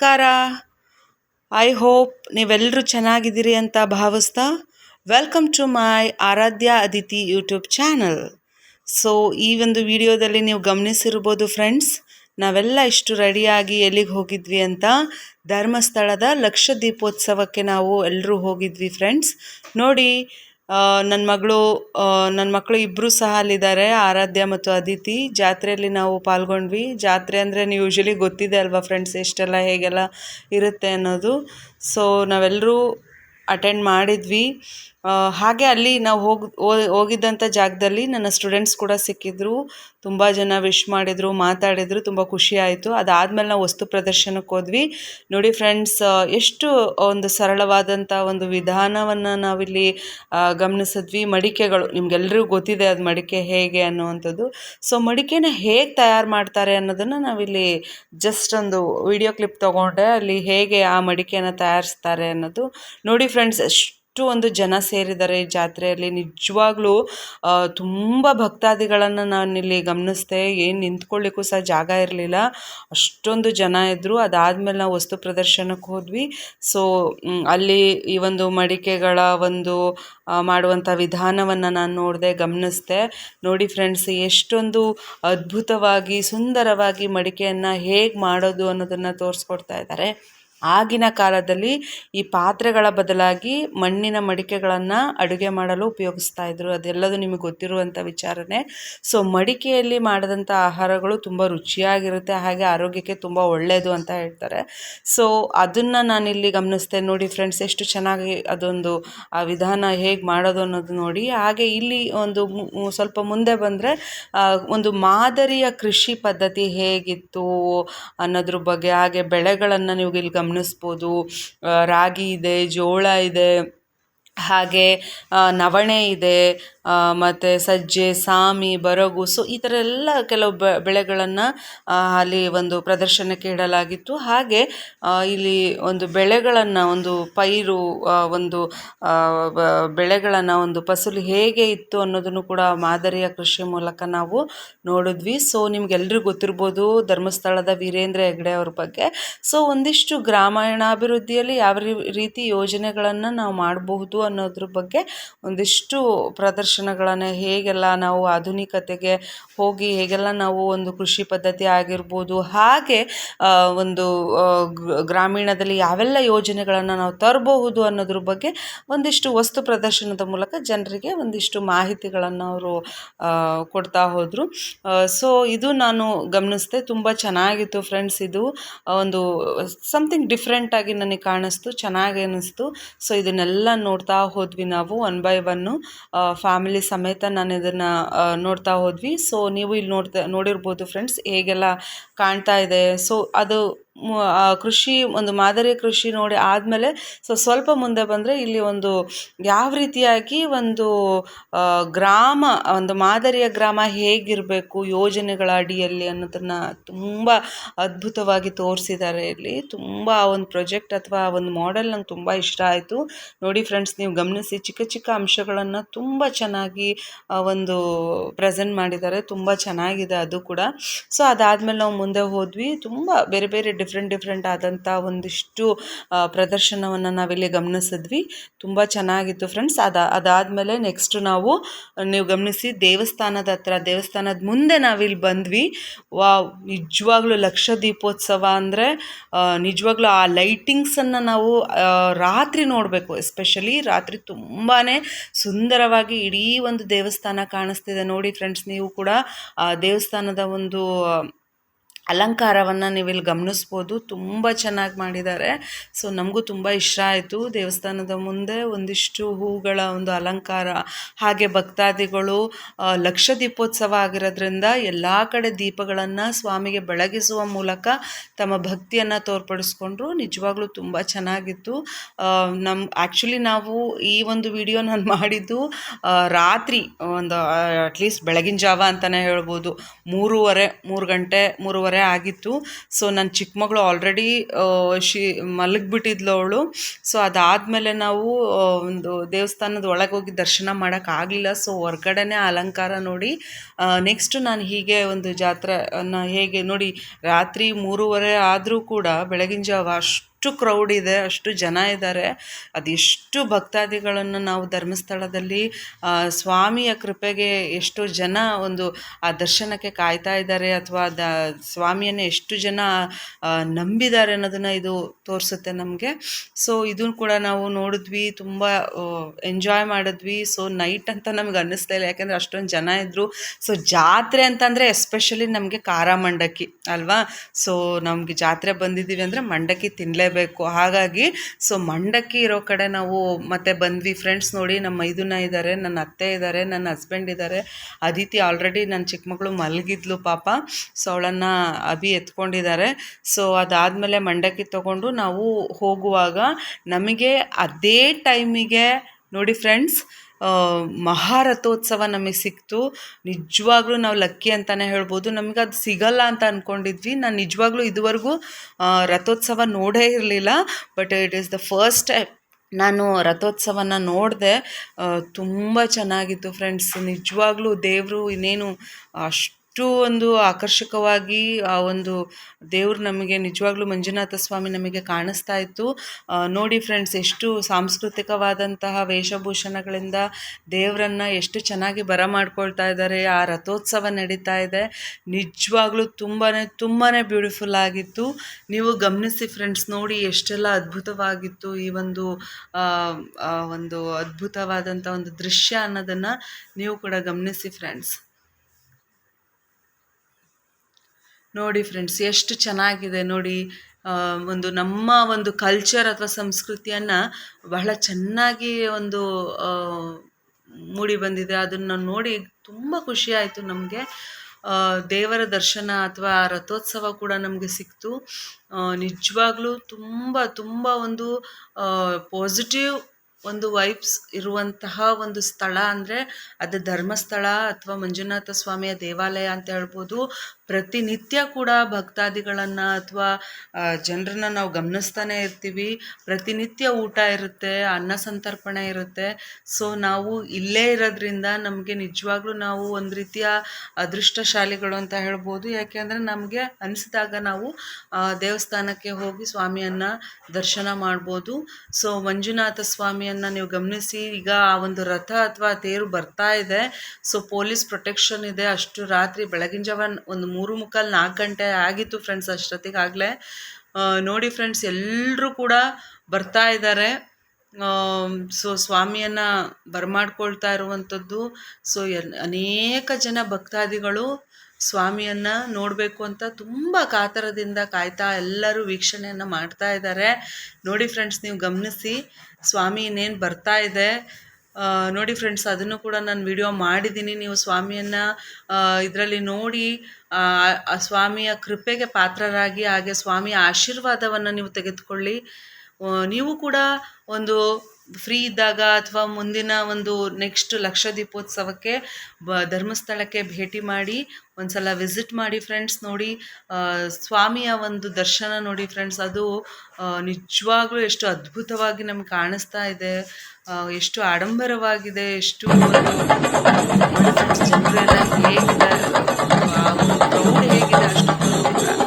ನಮಸ್ಕಾರ. I hope ನೀವೆಲ್ಲರೂ ಚೆನ್ನಾಗಿದ್ದೀರಿ ಅಂತ ಭಾವಿಸ್ತಾ welcome to my Aaradhya Aditi YouTube channel so ಈ ಒಂದು ವಿಡಿಯೋದಲ್ಲಿ ನೀವು ಗಮನಿಸಿರ್ಬೋದು ಫ್ರೆಂಡ್ಸ್ ನಾವೆಲ್ಲ ಇಷ್ಟು ರೆಡಿಯಾಗಿ ಎಲ್ಲಿಗೆ ಹೋಗಿದ್ವಿ ಅಂತ ಧರ್ಮಸ್ಥಳದ ಲಕ್ಷ ದೀಪೋತ್ಸವಕ್ಕೆ ನಾವು ಎಲ್ಲರೂ ಹೋಗಿದ್ವಿ ಫ್ರೆಂಡ್ಸ್ ನೋಡಿ ನನ್ನ ಮಗಳು ನನ್ನ ಮಕ್ಕಳು ಇಬ್ಬರು ಸಹ ಅಲ್ಲಿದ್ದಾರೆ, ಆರಾಧ್ಯ ಮತ್ತು ಅದಿತಿ. ಜಾತ್ರೆಯಲ್ಲಿ ನಾವು ಪಾಲ್ಗೊಂಡ್ವಿ. ಜಾತ್ರೆ ಅಂದರೆ ನೀವು ಯೂಶ್ವಲಿ ಗೊತ್ತಿದೆ ಅಲ್ವಾ ಫ್ರೆಂಡ್ಸ್ ಎಷ್ಟೆಲ್ಲ ಹೇಗೆಲ್ಲ ಇರುತ್ತೆ ಅನ್ನೋದು. ಸೊ ನಾವೆಲ್ಲರೂ ಅಟೆಂಡ್ ಮಾಡಿದ್ವಿ. ಹಾಗೆ ಅಲ್ಲಿ ನಾವು ಹೋಗಿ ಹೋಗಿದ್ದಂಥ ಜಾಗದಲ್ಲಿ ನನ್ನ ಸ್ಟೂಡೆಂಟ್ಸ್ ಕೂಡ ಸಿಕ್ಕಿದ್ರು. ತುಂಬ ಜನ ವಿಶ್ ಮಾಡಿದರು, ಮಾತಾಡಿದರು, ತುಂಬ ಖುಷಿ ಆಯಿತು. ಅದಾದಮೇಲೆ ನಾವು ವಸ್ತು ಪ್ರದರ್ಶನಕ್ಕೆ ಹೋದ್ವಿ. ನೋಡಿ ಫ್ರೆಂಡ್ಸ್ ಎಷ್ಟು ಒಂದು ಸರಳವಾದಂಥ ಒಂದು ವಿಧಾನವನ್ನು ನಾವಿಲ್ಲಿ ಗಮನಿಸಿದ್ವಿ. ಮಡಿಕೆಗಳು ನಿಮಗೆಲ್ಲರಿಗೂ ಗೊತ್ತಿದೆ ಅದು ಮಡಿಕೆ ಹೇಗೆ ಅನ್ನುವಂಥದ್ದು. ಸೊ ಮಡಿಕೆನ ಹೇಗೆ ತಯಾರು ಮಾಡ್ತಾರೆ ಅನ್ನೋದನ್ನು ನಾವಿಲ್ಲಿ ಜಸ್ಟ್ ಒಂದು ವಿಡಿಯೋ ಕ್ಲಿಪ್ ತಗೊಂಡೆ. ಅಲ್ಲಿ ಹೇಗೆ ಆ ಮಡಿಕೆನ ತಯಾರಿಸ್ತಾರೆ ಅನ್ನೋದು. ನೋಡಿ ಫ್ರೆಂಡ್ಸ್ ಎಷ್ಟು ಒಂದು ಜನ ಸೇರಿದ್ದಾರೆ ಈ ಜಾತ್ರೆಯಲ್ಲಿ. ನಿಜವಾಗ್ಲೂ ತುಂಬ ಭಕ್ತಾದಿಗಳನ್ನು ನಾನಿಲ್ಲಿ ಗಮನಿಸ್ದೆ. ಏನು ನಿಂತ್ಕೊಳ್ಳಿಕ್ಕೂ ಸಹ ಜಾಗ ಇರಲಿಲ್ಲ. ಅಷ್ಟೊಂದು ಜನ ಇದ್ದರು ಅದಾದಮೇಲೆ ನಾವು ವಸ್ತು ಪ್ರದರ್ಶನಕ್ಕೆ ಹೋದ್ವಿ. ಸೊ ಅಲ್ಲಿ ಈ ಒಂದು ಮಡಿಕೆಗಳ ಒಂದು ಮಾಡುವಂಥ ವಿಧಾನವನ್ನು ನಾನು ನೋಡಿದೆ, ಗಮನಿಸ್ದೆ. ನೋಡಿ ಫ್ರೆಂಡ್ಸ್ ಎಷ್ಟೊಂದು ಅದ್ಭುತವಾಗಿ, ಸುಂದರವಾಗಿ ಮಡಿಕೆಯನ್ನು ಹೇಗೆ ಮಾಡೋದು ಅನ್ನೋದನ್ನು ತೋರಿಸ್ಕೊಡ್ತಾ ಇದ್ದಾರೆ. ಆಗಿನ ಕಾಲದಲ್ಲಿ ಈ ಪಾತ್ರೆಗಳ ಬದಲಾಗಿ ಮಣ್ಣಿನ ಮಡಿಕೆಗಳನ್ನು ಅಡುಗೆ ಮಾಡಲು ಉಪಯೋಗಿಸ್ತಾ ಇದ್ರು. ಅದೆಲ್ಲದೂ ನಿಮಗೆ ಗೊತ್ತಿರುವಂಥ ವಿಚಾರನೇ. ಸೊ ಮಡಿಕೆಯಲ್ಲಿ ಮಾಡಿದಂಥ ಆಹಾರಗಳು ತುಂಬ ರುಚಿಯಾಗಿರುತ್ತೆ, ಹಾಗೆ ಆರೋಗ್ಯಕ್ಕೆ ತುಂಬ ಒಳ್ಳೆಯದು ಅಂತ ಹೇಳ್ತಾರೆ. ಸೊ ಅದನ್ನು ನಾನಿಲ್ಲಿ ಗಮನಿಸ್ತೇನೆ ನೋಡಿ ಫ್ರೆಂಡ್ಸ್ ಎಷ್ಟು ಚೆನ್ನಾಗಿ ಅದೊಂದು, ಆ ವಿಧಾನ ಹೇಗೆ ಮಾಡೋದು ಅನ್ನೋದು ನೋಡಿ. ಹಾಗೆ ಇಲ್ಲಿ ಒಂದು ಸ್ವಲ್ಪ ಮುಂದೆ ಬಂದರೆ ಒಂದು ಮಾದರಿಯ ಕೃಷಿ ಪದ್ಧತಿ ಹೇಗಿತ್ತು ಅನ್ನೋದ್ರ ಬಗ್ಗೆ, ಹಾಗೆ ಬೆಳೆಗಳನ್ನು ನೀವು ಇಲ್ಲಿ ಗಮನಿಸ್ಬೋದು. ರಾಗಿ ಇದೆ ಜೋಳ ಇದೆ. ಹಾಗೆ ನವಣೆ ಇದೆ ಮತ್ತು ಸಜ್ಜೆ, ಸಾಮಿ, ಬರಗು, ಸೊ ಈ ಥರ ಎಲ್ಲ ಕೆಲವು ಬ, ಬೆಳೆಗಳನ್ನು ಅಲ್ಲಿ ಒಂದು ಪ್ರದರ್ಶನಕ್ಕೆ ಇಡಲಾಗಿತ್ತು. ಹಾಗೆ ಇಲ್ಲಿ ಒಂದು ಬೆಳೆಗಳನ್ನು, ಒಂದು ಪೈರು ಒಂದು ಬೆಳೆಗಳನ್ನು ಒಂದು ಫಸಲು ಹೇಗೆ ಇತ್ತು ಅನ್ನೋದನ್ನು ಕೂಡ ಮಾದರಿಯ ಕೃಷಿ ಮೂಲಕ ನಾವು ನೋಡಿದ್ವಿ. ಸೊ ನಿಮ್ಗೆಲ್ರಿಗೂ ಗೊತ್ತಿರ್ಬೋದು ಧರ್ಮಸ್ಥಳದ ವೀರೇಂದ್ರ ಹೆಗ್ಡೆ ಅವ್ರ ಬಗ್ಗೆ. ಸೊ ಒಂದಿಷ್ಟು ಗ್ರಾಮೀಣಾಭಿವೃದ್ಧಿಯಲ್ಲಿ ಯಾವ ರೀತಿ ಯೋಜನೆಗಳನ್ನು ನಾವು ಮಾಡಬಹುದು ಅನ್ನೋದ್ರ ಬಗ್ಗೆ ಒಂದಿಷ್ಟು ಪ್ರದರ್ಶನಗಳನ್ನು ಹೇಗೆಲ್ಲ ನಾವು ಆಧುನಿಕತೆಗೆ ಹೋಗಿ ಹೇಗೆಲ್ಲ ನಾವು ಒಂದು ಕೃಷಿ ಪದ್ಧತಿ ಆಗಿರ್ಬೋದು, ಹಾಗೆ ಒಂದು ಗ್ರಾಮೀಣದಲ್ಲಿ ಯಾವೆಲ್ಲ ಯೋಜನೆಗಳನ್ನು ನಾವು ತರಬಹುದು ಅನ್ನೋದ್ರ ಬಗ್ಗೆ ಒಂದಿಷ್ಟು ವಸ್ತು ಪ್ರದರ್ಶನದ ಮೂಲಕ ಜನರಿಗೆ ಒಂದಿಷ್ಟು ಮಾಹಿತಿಗಳನ್ನು ಅವರು ಕೊಡ್ತಾ ಹೋದರು. ಸೊ, ಇದು ನಾನು ಗಮನಿಸಿದೆ. ತುಂಬ ಚೆನ್ನಾಗಿತ್ತು ಫ್ರೆಂಡ್ಸ್ ಇದು. ಒಂದು ಸಮಥಿಂಗ್ ಡಿಫ್ರೆಂಟಾಗಿ ನನಗೆ ಕಾಣಿಸ್ತು, ಚೆನ್ನಾಗಿ ಅನ್ನಿಸ್ತು ಸೊ, ಇದನ್ನೆಲ್ಲ ನೋಡ್ತಾ ಹೋದ್ವಿ ನಾವು ಒನ್ ಬೈ ಒನ್ನು ಫ್ಯಾಮಿಲಿ ಸಮೇತ ನಾನು ಇದನ್ನು ನೋಡ್ತಾ ಹೋದ್ವಿ. ಸೊ ನೀವು ಇಲ್ಲಿ ನೋಡ್ತಾ, ನೋಡಿರ್ಬೋದು ಫ್ರೆಂಡ್ಸ್ ಹೇಗೆಲ್ಲ ಕಾಣ್ತಾ ಇದೆ. ಸೊ ಅದು ಕೃಷಿ, ಒಂದು ಮಾದರಿ ಕೃಷಿ ನೋಡಿ ಆದಮೇಲೆ ಸೊ ಸ್ವಲ್ಪ ಮುಂದೆ ಬಂದರೆ ಇಲ್ಲಿ ಒಂದು ಯಾವ ರೀತಿಯಾಗಿ ಒಂದು ಗ್ರಾಮ, ಒಂದು ಮಾದರಿಯ ಗ್ರಾಮ ಹೇಗಿರಬೇಕು, ಯೋಜನೆಗಳ ಅಡಿಯಲ್ಲಿ ಅನ್ನೋದನ್ನು ತುಂಬ ಅದ್ಭುತವಾಗಿ ತೋರಿಸಿದ್ದಾರೆ. ಇಲ್ಲಿ ತುಂಬ ಒಂದು ಪ್ರೊಜೆಕ್ಟ್ ಅಥವಾ ಒಂದು ಮಾಡೆಲ್ ನಂಗೆ ತುಂಬ ಇಷ್ಟ ಆಯಿತು. ನೋಡಿ ಫ್ರೆಂಡ್ಸ್, ನೀವು ಗಮನಿಸಿ ಚಿಕ್ಕ ಚಿಕ್ಕ ಅಂಶಗಳನ್ನು ತುಂಬ ಚೆನ್ನಾಗಿ ಒಂದು ಪ್ರೆಸೆಂಟ್ ಮಾಡಿದ್ದಾರೆ. ತುಂಬ ಚೆನ್ನಾಗಿದೆ ಅದು ಕೂಡ. ಸೊ ಅದಾದಮೇಲೆ ನಾವು ಮುಂದೆ ಹೋದ್ವಿ. ತುಂಬ ಬೇರೆ ಬೇರೆ ಡಿಫ್ರೆಂಟ್ ಡಿಫ್ರೆಂಟ್ ಆದಂಥ ಒಂದಿಷ್ಟು ಪ್ರದರ್ಶನವನ್ನು ನಾವಿಲ್ಲಿ ಗಮನಿಸಿದ್ವಿ. ತುಂಬ ಚೆನ್ನಾಗಿತ್ತು ಫ್ರೆಂಡ್ಸ್ ಅದ, ಅದಾದಮೇಲೆ ನೆಕ್ಸ್ಟ್ ನಾವು, ನೀವು ಗಮನಿಸಿ ದೇವಸ್ಥಾನದ ಹತ್ರ, ದೇವಸ್ಥಾನದ ಮುಂದೆ ನಾವಿಲ್ಲಿ ಬಂದ್ವಿ. ವಾ ನಿಜವಾಗ್ಲೂ ಲಕ್ಷ ದೀಪೋತ್ಸವ ಅಂದರೆ ನಿಜವಾಗ್ಲೂ ಆ ಲೈಟಿಂಗ್ಸನ್ನು ನಾವು ರಾತ್ರಿ ನೋಡಬೇಕು. ಎಸ್ಪೆಷಲಿ ರಾತ್ರಿ ತುಂಬಾ ಸುಂದರವಾಗಿ ಇಡೀ ಒಂದು ದೇವಸ್ಥಾನ ಕಾಣಿಸ್ತಿದೆ. ನೋಡಿ ಫ್ರೆಂಡ್ಸ್ ನೀವು ಕೂಡ ದೇವಸ್ಥಾನದ ಒಂದು ಅಲಂಕಾರವನ್ನು ನೀವು ಇಲ್ಲಿ ಗಮನಿಸ್ಬೋದು. ತುಂಬ ಚೆನ್ನಾಗಿ ಮಾಡಿದ್ದಾರೆ. ಸೊ, ನಮಗೂ ತುಂಬ ಇಷ್ಟ ಆಯಿತು. ದೇವಸ್ಥಾನದ ಮುಂದೆ ಒಂದಿಷ್ಟು ಹೂಗಳ ಒಂದು ಅಲಂಕಾರ, ಹಾಗೆ ಭಕ್ತಾದಿಗಳು ಲಕ್ಷ ದೀಪೋತ್ಸವ ಆಗಿರೋದ್ರಿಂದ ಎಲ್ಲ ಕಡೆ ದೀಪಗಳನ್ನು ಸ್ವಾಮಿಗೆ ಬೆಳಗಿಸುವ ಮೂಲಕ ತಮ್ಮ ಭಕ್ತಿಯನ್ನು ತೋರ್ಪಡಿಸ್ಕೊಂಡ್ರು. ನಿಜವಾಗ್ಲೂ ತುಂಬ ಚೆನ್ನಾಗಿತ್ತು. ನಮ್ಮ ಆ್ಯಕ್ಚುಲಿ ನಾವು ಈ ಒಂದು ವಿಡಿಯೋ ನಾನು ಮಾಡಿದ್ದು ರಾತ್ರಿ, ಒಂದು ಅಟ್ಲೀಸ್ಟ್ ಬೆಳಗಿನ ಜಾವ ಅಂತಲೇ ಹೇಳ್ಬೋದು. ಮೂರುವರೆ, ಮೂರು ಗಂಟೆ, ಮೂರುವರೆ ಮೂರುವರೆ ಆಗಿತ್ತು. ಸೊ ನನ್ನ ಚಿಕ್ಕ ಮಗಳು ಆಲ್ರೆಡಿ ಶಿ, ಮಲಗಿಬಿಟ್ಟಿದ್ಲು ಅವಳು. ಸೊ ಅದಾದಮೇಲೆ ನಾವು ಒಂದು ದೇವಸ್ಥಾನದ ಒಳಗೆ ಹೋಗಿ ದರ್ಶನ ಮಾಡೋಕ್ಕಾಗಲಿಲ್ಲ ಸೊ ಹೊರ್ಗಡೆನೇ ಅಲಂಕಾರ ನೋಡಿ ನೆಕ್ಸ್ಟ್ ನಾನು ಹೀಗೆ ಒಂದು ಜಾತ್ರೆನ ಹೇಗೆ ನೋಡಿ, ರಾತ್ರಿ ಮೂರುವರೆ ಆದರೂ ಕೂಡ ಬೆಳಗಿನ ಜಾವ ಕ್ರೌಡ್ ಇದೆ, ಅಷ್ಟು ಜನ ಇದ್ದಾರೆ ಅದೆಷ್ಟು ಭಕ್ತಾದಿಗಳನ್ನು ನಾವು ಧರ್ಮಸ್ಥಳದಲ್ಲಿ ಸ್ವಾಮಿಯ ಕೃಪೆಗೆ ಎಷ್ಟು ಜನ ಒಂದು, ಆ ದರ್ಶನಕ್ಕೆ ಕಾಯ್ತಾ ಇದ್ದಾರೆ ಅಥವಾ ದ, ಸ್ವಾಮಿಯನ್ನು ಎಷ್ಟು ಜನ ನಂಬಿದ್ದಾರೆ ಅನ್ನೋದನ್ನು ಇದು ತೋರಿಸುತ್ತೆ ನಮಗೆ. ಸೊ ಇದನ್ನು ಕೂಡ ನಾವು ನೋಡಿದ್ವಿ, ತುಂಬ ಎಂಜಾಯ್ ಮಾಡಿದ್ವಿ. ಸೊ ನೈಟ್ ಅಂತ ನಮ್ಗೆ ಅನ್ನಿಸ್ತಾ ಇಲ್ಲ, ಯಾಕೆಂದರೆ ಅಷ್ಟೊಂದು ಜನ ಇದ್ದರು ಸೊ ಜಾತ್ರೆ ಅಂತಂದರೆ ಎಸ್ಪೆಷಲಿ ನಮಗೆ ಖಾರ ಮಂಡಕ್ಕಿ ಅಲ್ವಾ? ಸೊ ನಮಗೆ ಜಾತ್ರೆ ಬಂದಿದ್ದೀವಿ ಅಂದರೆ ಮಂಡಕ್ಕಿ ತಿನ್ನಲೇಬೇಕು ಹಾಗಾಗಿ ಸೊ ಮಂಡಕ್ಕಿ ಇರೋ ಕಡೆ ನಾವು ಮತ್ತೆ ಬಂದ್ವಿ. ಫ್ರೆಂಡ್ಸ್ ನೋಡಿ ನಮ್ಮ ಮೈದುನ ಇದ್ದಾರೆ ನನ್ನ ಅತ್ತೆ ಇದ್ದಾರೆ ನನ್ನ ಹಸ್ಬೆಂಡ್ ಇದ್ದಾರೆ ಅದಿತಿ ಆಲ್ರೆಡಿ ನನ್ನ ಚಿಕ್ಕ ಮಗಳು ಮಲಗಿದ್ಲು ಪಾಪ. ಸೊ ಅವಳನ್ನು ಅಭಿ ಎತ್ಕೊಂಡಿದ್ದಾರೆ ಸೊ ಅದಾದಮೇಲೆ ಮಂಡಕ್ಕಿ ತಗೊಂಡು ನಾವು ಹೋಗುವಾಗ ನಮಗೆ ಅದೇ ಟೈಮಿಗೆ ನೋಡಿ ಫ್ರೆಂಡ್ಸ್ ಮಹಾರಥೋತ್ಸವ ನಮಗೆ ಸಿಕ್ತು. ನಿಜವಾಗ್ಲೂ ನಾವು ಲಕ್ಕಿ ಅಂತಲೇ ಹೇಳ್ಬೋದು. ನಮಗೆ ಅದು ಸಿಗಲ್ಲ ಅಂತ ಅಂದ್ಕೊಂಡಿದ್ವಿ ನಾನು ನಿಜವಾಗ್ಲೂ ಇದುವರೆಗೂ ರಥೋತ್ಸವ ನೋಡೇ ಇರಲಿಲ್ಲ. But it is the first ನಾನು ರಥೋತ್ಸವನ ನೋಡಿದೆ ತುಂಬ ಚೆನ್ನಾಗಿತ್ತು ಫ್ರೆಂಡ್ಸ್. ನಿಜವಾಗ್ಲೂ ದೇವರು ಇನ್ನೇನು ಅಷ್ಟು ಒಂದು ಆಕರ್ಷಕವಾಗಿ ಆ ಒಂದು ದೇವ್ರು ನಮಗೆ, ನಿಜವಾಗ್ಲೂ ಮಂಜುನಾಥ ಸ್ವಾಮಿ ನಮಗೆ ಕಾಣಿಸ್ತಾ ಇತ್ತು. ನೋಡಿ ಫ್ರೆಂಡ್ಸ್, ಎಷ್ಟು ಸಾಂಸ್ಕೃತಿಕವಾದಂತಹ ವೇಷಭೂಷಣಗಳಿಂದ ದೇವರನ್ನು ಎಷ್ಟು ಚೆನ್ನಾಗಿ ಬರ ಮಾಡ್ಕೊಳ್ತಾ ಇದ್ದಾರೆ. ಆ ರಥೋತ್ಸವ ನಡೀತಾ ಇದೆ. ನಿಜವಾಗ್ಲೂ ತುಂಬಾ ತುಂಬಾ ಬ್ಯೂಟಿಫುಲ್ ಆಗಿತ್ತು. ನೀವು ಗಮನಿಸಿ ಫ್ರೆಂಡ್ಸ್, ನೋಡಿ ಎಷ್ಟೆಲ್ಲ ಅದ್ಭುತವಾಗಿತ್ತು ಈ ಒಂದು ಒಂದು ಅದ್ಭುತವಾದಂಥ ಒಂದು ದೃಶ್ಯ ಅನ್ನೋದನ್ನು ನೀವು ಕೂಡ ಗಮನಿಸಿ ಫ್ರೆಂಡ್ಸ್. ನೋಡಿ ಫ್ರೆಂಡ್ಸ್ ಎಷ್ಟು ಚೆನ್ನಾಗಿದೆ ನೋಡಿ ಒಂದು ನಮ್ಮ ಒಂದು ಕಲ್ಚರ್ ಅಥವಾ ಸಂಸ್ಕೃತಿಯನ್ನು ಬಹಳ ಚೆನ್ನಾಗಿ ಒಂದು ಮೂಡಿ ಬಂದಿದೆ. ಅದನ್ನು ನೋಡಿ ತುಂಬ ಖುಷಿ ಆಯಿತು ನಮಗೆ. ದೇವರ ದರ್ಶನ ಅಥವಾ ರಥೋತ್ಸವ ಕೂಡ ನಮಗೆ ಸಿಕ್ತು. ನಿಜವಾಗ್ಲೂ ತುಂಬ ತುಂಬ ಒಂದು ಪಾಸಿಟಿವ್ ಒಂದು ವೈಬ್ಸ್ ಇರುವಂತಹ ಒಂದು ಸ್ಥಳ ಅಂದರೆ ಅದು ಧರ್ಮಸ್ಥಳ ಅಥವಾ ಮಂಜುನಾಥ ಸ್ವಾಮಿಯ ದೇವಾಲಯ ಅಂತ ಹೇಳ್ಬೋದು. ಪ್ರತಿನಿತ್ಯ ಕೂಡ ಭಕ್ತಾದಿಗಳನ್ನು ಅಥವಾ ಜನರನ್ನ ನಾವು ಗಮನಿಸ್ತಾನೆ ಇರ್ತೀವಿ. ಪ್ರತಿನಿತ್ಯ ಊಟ ಇರುತ್ತೆ, ಅನ್ನ ಸಂತರ್ಪಣೆ ಇರುತ್ತೆ. ಸೊ ನಾವು ಇಲ್ಲೇ ಇರೋದ್ರಿಂದ ನಮಗೆ ನಿಜವಾಗ್ಲೂ ನಾವು ಒಂದು ರೀತಿಯ ಅದೃಷ್ಟಶಾಲಿಗಳು ಅಂತ ಹೇಳ್ಬೋದು. ಯಾಕೆಂದರೆ ನಮಗೆ ಅನಿಸಿದಾಗ ನಾವು ದೇವಸ್ಥಾನಕ್ಕೆ ಹೋಗಿ ಸ್ವಾಮಿಯನ್ನು ದರ್ಶನ ಮಾಡ್ಬೋದು. ಸೊ ಮಂಜುನಾಥ ಸ್ವಾಮಿಯನ್ನು ನೀವು ಗಮನಿಸಿ, ಈಗ ಆ ಒಂದು ರಥ ಅಥವಾ ತೇರು ಬರ್ತಾ ಇದೆ. ಸೊ ಪೊಲೀಸ್ ಪ್ರೊಟೆಕ್ಷನ್ ಇದೆ. ಅಷ್ಟು ರಾತ್ರಿ ಬೆಳಗಿನ ಜಾವ ಒಂದು ಮೂರು ಮುಕ್ಕಾಲು ನಾಲ್ಕು ಗಂಟೆ ಆಗಿತ್ತು ಫ್ರೆಂಡ್ಸ್ ಅಷ್ಟೊತ್ತಿಗಾಗಲೇ. ನೋಡಿ ಫ್ರೆಂಡ್ಸ್ ಎಲ್ಲರೂ ಕೂಡ ಬರ್ತಾ ಇದ್ದಾರೆ ಸೊ ಸ್ವಾಮಿಯನ್ನು ಬರಮಾಡ್ಕೊಳ್ತಾ ಇರುವಂಥದ್ದು ಸೊ ಅನೇಕ ಜನ ಭಕ್ತಾದಿಗಳು ಸ್ವಾಮಿಯನ್ನು ನೋಡಬೇಕು ಅಂತ ತುಂಬ ಕಾತರದಿಂದ ಕಾಯ್ತಾ ಎಲ್ಲರೂ ವೀಕ್ಷಣೆಯನ್ನು ಮಾಡ್ತಾ ಇದ್ದಾರೆ ನೋಡಿ ಫ್ರೆಂಡ್ಸ್ ನೀವು ಗಮನಿಸಿ, ಸ್ವಾಮಿ ಇನ್ನೇನು ಬರ್ತಾ ಇದೆ. ನೋಡಿ ಫ್ರೆಂಡ್ಸ್ ಅದನ್ನು ಕೂಡ ನಾನು ವಿಡಿಯೋ ಮಾಡಿದ್ದೀನಿ. ನೀವು ಸ್ವಾಮಿಯನ್ನು ಇದರಲ್ಲಿ ನೋಡಿ ಸ್ವಾಮಿಯ ಕೃಪೆಗೆ ಪಾತ್ರರಾಗಿ, ಹಾಗೆ ಸ್ವಾಮಿಯ ಆಶೀರ್ವಾದವನ್ನು ನೀವು ತೆಗೆದುಕೊಳ್ಳಿ. ನೀವು ಕೂಡ ಒಂದು ಫ್ರೀ ಇದ್ದಾಗ ಅಥವಾ ಮುಂದಿನ ಒಂದು ನೆಕ್ಸ್ಟ್ ಲಕ್ಷ ದೀಪೋತ್ಸವಕ್ಕೆ ಬ, ಧರ್ಮಸ್ಥಳಕ್ಕೆ ಭೇಟಿ ಮಾಡಿ ಒಂದು ಸಲ ವಿಸಿಟ್ ಮಾಡಿ ಫ್ರೆಂಡ್ಸ್ ನೋಡಿ ಸ್ವಾಮಿಯ ಒಂದು ದರ್ಶನ ನೋಡಿ ಫ್ರೆಂಡ್ಸ್ ಅದು ನಿಜವಾಗ್ಲೂ ಎಷ್ಟು ಅದ್ಭುತವಾಗಿ ನಮ್ಗೆ ಕಾಣಿಸ್ತಾ ಇದೆ. ಎಷ್ಟು ಆಡಂಬರವಾಗಿದೆ, ಎಷ್ಟು ಜನರೆಲ್ಲ ಹೇಗಿದೆ ಹೇಗಿದೆ ಅಷ್ಟೊಂದು.